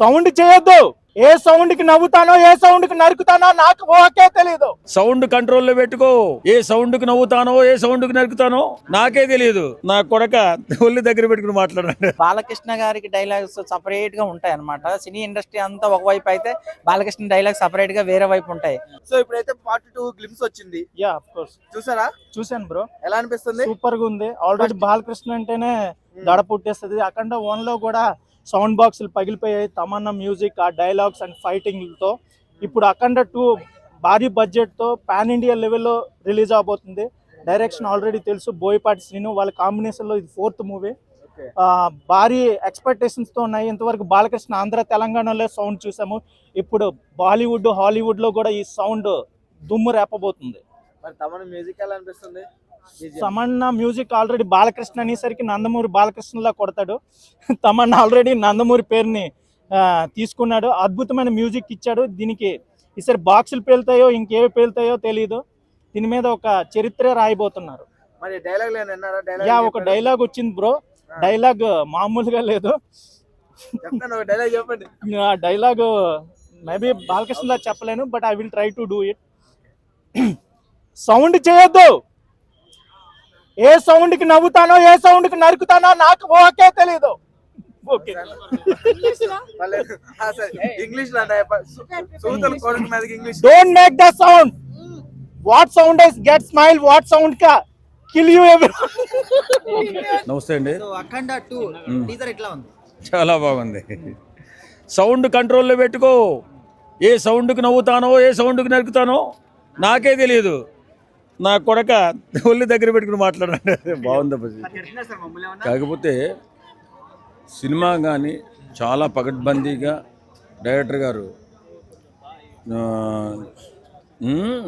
Sound చేయొద్దు. ఏ సౌండ్కి నవ్వుతానో ఏ సౌండ్కి నరుకుతానో నాకు ఓకే తెలీదు. సౌండ్ కంట్రోల్లో పెట్టుకో. ఏ సౌండ్కి నవ్వుతానో ఏ సౌండ్కి నరుకుతానో నాకే తెలియదు నా కొడక ఒళ్ళు దగ్గర పెట్టుకుని మాట్లాడాడు బాలకృష్ణ గారికి డైలాగ్స్ సపరేట్గా ఉంటాయి అన్నమాట సినీ ఇండస్ట్రీ అంతా ఒక వైపు అయితే బాలకృష్ణ డైలాగ్స్ సపరేట్గా వేరే వైపు ఉంటాయి. సో ఇప్పుడైతే పార్ట్ టూ గ్లిమ్స్ వచ్చింది. యా ఆఫ్ కోర్స్ చూసారా? చూశాను బ్రో ఎలా అనిపిస్తుంది? సూపర్గా ఉంది. ఆల్రెడీ బాలకృష్ణ అంటేనే దడ పుట్టేస్తుంది. అఖండ వన్లో కూడా సౌండ్ బాక్సులు పగిలిపోయాయి. తమన్నా మ్యూజిక్ ఆ డైలాగ్స్ అండ్ ఫైటింగ్తో ఇప్పుడు అఖండ టూ భారీ బడ్జెట్తో పాన్ ఇండియా లెవెల్లో రిలీజ్ అవబోతుంది. డైరెక్షన్ ఆల్రెడీ తెలుసు. బోయపాటి శ్రీను వాళ్ళ కాంబినేషన్లో ఇది ఫోర్త్ మూవీ. భారీ ఎక్స్పెక్టేషన్స్తో ఉన్నాయి. ఇంతవరకు బాలకృష్ణ ఆంధ్ర తెలంగాణలో సౌండ్ చూసాము. ఇప్పుడు బాలీవుడ్ హాలీవుడ్లో కూడా ఈ సౌండ్ దుమ్ము రేపబోతుంది. మరి తమన మ్యూజిక్ ఎలా అనిపిస్తుంది. తమన్నా మ్యూజిక్ ఆల్రెడీ బాలకృష్ణ అనేసరికి నందమూరి బాలకృష్ణలా కొడతాడు. తమన్నా ఆల్రెడీ నందమూరి పేరుని తీసుకున్నాడు. అద్భుతమైన మ్యూజిక్ ఇచ్చాడు. దీనికి ఈసారి బాక్సులు పేలుతాయో ఇంకేవి పేలుతాయో తెలియదు దీని మీద ఒక చరిత్ర రాయబోతున్నారు. యా ఒక డైలాగ్ వచ్చింది బ్రో. డైలాగ్ మామూలుగా లేదు. డైలాగ్ చెప్పండి. ఆ డైలాగ్ మేబీ బాలకృష్ణలా చెప్పలేను but I will try to do it. Sound చేయొద్దు! ఏ సౌండ్కి నవ్వుతానో ఏ సౌండ్కి నరుకుతానో నాకు ఓకే తెలీదు. Okay. English. Don't make the sound what sound is get smile what sound కా? కిల్ యూ ఎవరి నమస్తే అండి. సో అఖండ టూ టీజర్ ఎట్లా ఉంది? చాలా బాగుంది. సౌండ్ కంట్రోల్లో పెట్టుకో. ఏ సౌండ్కి నవ్వుతానో ఏ సౌండ్కి నరుకుతానో నాకే తెలియదు నా కొడక ఒళ్ళు దగ్గర పెట్టుకుని మాట్లాడాడు బాగుంది. కాకపోతే సినిమా కానీ చాలా పకడ్బందీగా డైరెక్టర్ గారు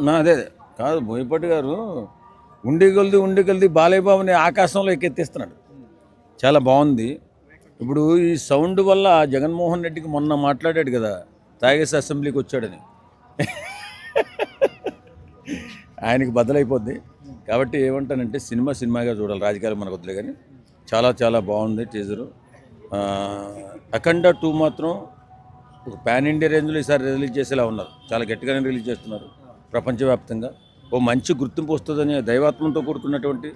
నా అదే కాదు బోయపాటి గారు ఉండి కొలిది ఉండి కొలిది బాలయ్య బాబుని ఆకాశంలో ఎక్కెత్తిస్తున్నాడు. చాలా బాగుంది. ఇప్పుడు ఈ సౌండ్ వల్ల జగన్మోహన్ రెడ్డికి మొన్న మాట్లాడాడు కదా తాగేసి అసెంబ్లీకి వచ్చాడని. ఆయనకి బద్దలైపోద్ది. కాబట్టి ఏమంటానంటే సినిమా సినిమాగా చూడాలి. రాజకీయాలు మనకు వద్దులే కానీ చాలా చాలా బాగుంది టీజరు అఖండ టూ మాత్రం ఒక పాన్ ఇండియా రేంజ్లో ఈసారి రిలీజ్ చేసేలా ఉన్నారు. చాలా గట్టిగానే రిలీజ్ చేస్తున్నారు. ప్రపంచవ్యాప్తంగా. ఓ మంచి గుర్తింపు వస్తుందని దైవాత్మంతో కూడుకున్నటువంటి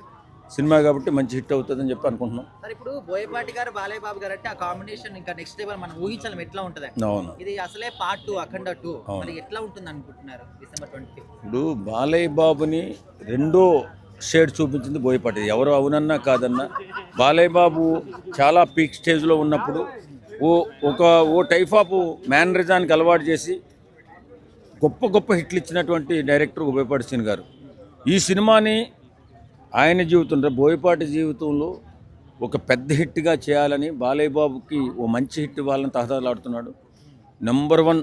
సినిమా కాబట్టి మంచి హిట్ అవుతుందని చెప్పి అనుకుంటున్నాం. సార్ ఇప్పుడు బోయపాటి గారు బాలయ్య బాబు గారు అంటే ఆ కాంబినేషన్ ఇంకా నెక్స్ట్ లెవెల్ మనం ఊహించాలం ఎట్లా ఉంటది. అవును. ఇది అసలే పార్ట్ టూ అఖండ టూ. మరి ఎట్లా ఉంటుంది అనుకుంటున్నారు డిసెంబర్ ట్వంటీ ఇప్పుడు బాలయ్య బాబుని రెండో షేడ్ చూపించింది బోయపాటి. ఎవరు అవునన్నా కాదన్నా. బాలయ్య బాబు చాలా పీక్ స్టేజ్లో ఉన్నప్పుడు ఓ ఒక ఓ టైప్ ఆఫ్ మేనరిజానికి అలవాటు చేసి గొప్ప గొప్ప హిట్లు ఇచ్చినటువంటి డైరెక్టర్ బోయపాటి సీన్ గారు. ఈ సినిమాని ఆయన జీవితంలో బోయపాటి జీవితంలో ఒక పెద్ద హిట్గా చేయాలని బాలయ్య బాబుకి ఓ మంచి హిట్ ఇవ్వాలని తహతలాడుతున్నాడు నెంబర్ వన్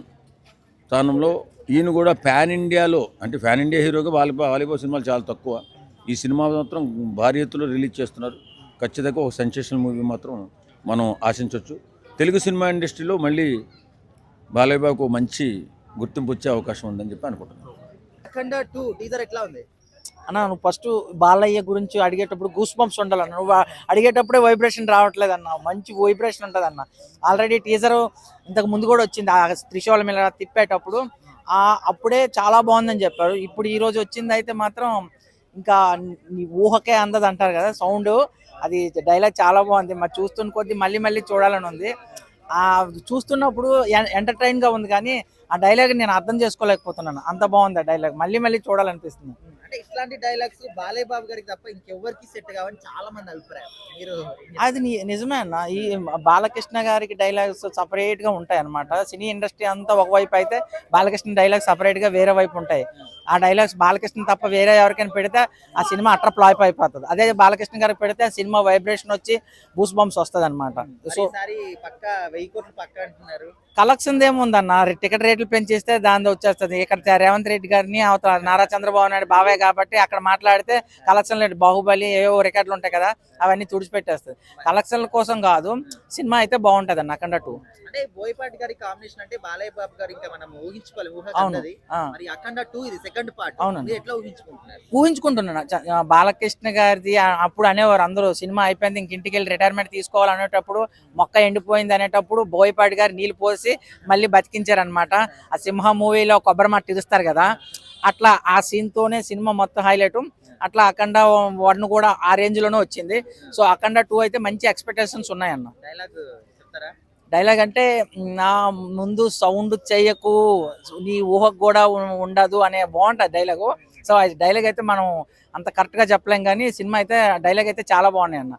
స్థానంలో ఈయన కూడా ఫ్యాన్ ఇండియాలో అంటే ఫ్యాన్ ఇండియా హీరోగా వాలీబా వాలీబాల్ సినిమాలు చాలా తక్కువ. ఈ సినిమా మాత్రం భారీ ఎత్తులో రిలీజ్ చేస్తున్నారు. ఖచ్చితంగా ఒక సెన్సేషనల్ మూవీ మాత్రం మనం ఆశించవచ్చు. తెలుగు సినిమా ఇండస్ట్రీలో మళ్ళీ బాలయ్య బాబుకు మంచి గుర్తింపు వచ్చే అవకాశం ఉందని చెప్పి అనుకుంటున్నాను. అఖండ టూ టీజర్ ఎట్లా ఉంది? అన్న నువ్వు ఫస్ట్ బాలయ్య గురించి అడిగేటప్పుడు గూస్ బంప్స్ ఉండాలన్న నువ్వు అడిగేటప్పుడే వైబ్రేషన్ రావట్లేదు అన్న మంచి వైబ్రేషన్ ఉంటుంది అన్న ఆల్రెడీ టీజర్ ఇంతకు ముందు కూడా వచ్చింది ఆ త్రిశూలం మీద తిప్పేటప్పుడు. ఆ అప్పుడే చాలా బాగుందని చెప్పారు. ఇప్పుడు ఈ రోజు వచ్చింది అయితే మాత్రం ఇంకా నీ ఊహకే అందదు అంటారు కదా సౌండ్. అది డైలాగ్ చాలా బాగుంది. మరి చూస్తున్న కొద్దీ మళ్ళీ మళ్ళీ చూడాలని ఉంది. ఆ చూస్తున్నప్పుడు ఎంటర్టైన్గా ఉంది కానీ ఆ డైలాగ్ నేను అర్థం చేసుకోలేకపోతున్నాను. అంత బాగుంది ఆ డైలాగ్ మళ్ళీ మళ్ళీ చూడాలనిపిస్తుంది. ఇట్లాంటి డైలాగ్స్ బాలయ్య బాబు గారికి తప్ప ఇంకెవ్వరికి సెట్ కావని చాలా మంది అభిప్రాయం. మీరు అది నిజమే అన్న. ఈ బాలకృష్ణ గారికి డైలాగ్స్ సపరేట్గా ఉంటాయి అన్నమాట సినీ ఇండస్ట్రీ అంతా ఒక వైపు అయితే బాలకృష్ణ డైలాగ్స్ సపరేట్గా వేరే వైపు ఉంటాయి. ఆ డైలాగ్స్ బాలకృష్ణ తప్ప వేరే ఎవరికైనా పెడితే ఆ సినిమా అట్ర ఫ్లాప్ అయిపోతుంది. అదే బాలకృష్ణ గారికి పెడితే ఆ సినిమా వైబ్రేషన్ వచ్చి బూస్ బంప్స్ వస్తుంది అనమాట సో పక్క వెయ్యి కోట్లు పక్క అంటున్నారు. కలెక్షన్ ఏముందన్న టికెట్ రేట్లు పెంచేస్తే దాని వచ్చేస్తుంది. ఇక్కడ రేవంత్ రెడ్డి గారిని అవతల నారా చంద్రబాబు నాయుడు బాబాయ్ ఉంటాయి కాబట్టి అక్కడ మాట్లాడితే కలెక్షన్ లేదు బాహుబలి ఏవో రికార్డులు ఉంటాయి కదా అవన్నీ తుడిచిపెట్టేస్తుంది. కలెక్షన్ల కోసం కాదు సినిమా అయితే బాగుంటది అన్న అఖండ టూ అంటే బోయపాటి గారి కాంబినేషన్ అంటే బాలయ్య బాబు గారు ఇంకా మనం ఊహించుకోవాలి ఊహ. మరి అఖండ టూ ఇది. సెకండ్ పార్ట్ అవునండి. మీరు ఎట్లా ఊహించుకుంటున్నారు? ఊహించుకుంటున్నాను. బాలకృష్ణ గారిది అప్పుడు అనేవారు అందరూ సినిమా అయిపోయింది ఇంక ఇంటికి వెళ్ళి రిటైర్మెంట్ తీసుకోవాలి అనేటప్పుడు మొక్క ఎండిపోయింది అనేటప్పుడు బోయపాటి గారు నీళ్ళు పోసి మళ్ళీ బతికించారనమాట ఆ సింహ మూవీలో కొబ్బరి మట్టి ఇరుస్తారు కదా అట్లా ఆ సీన్ తోనే సినిమా మొత్తం హైలైట్ అట్లా అఖండ వన్ కూడా ఆ రేంజ్లోనే వచ్చింది. సో అఖండ టూ అయితే మంచి ఎక్స్పెక్టేషన్స్ ఉన్నాయన్న. డైలాగ్ చెప్తారా? డైలాగ్ అంటే నా ముందు సౌండ్ చెయ్యకు నీ ఊహకు కూడా ఉండదు అనే బాగుంటుంది డైలాగు. సో ఆ డైలాగ్ అయితే మనం అంత కరెక్ట్గా చెప్పలేం కానీ సినిమా అయితే డైలాగ్ అయితే చాలా బాగున్నాయి అన్న.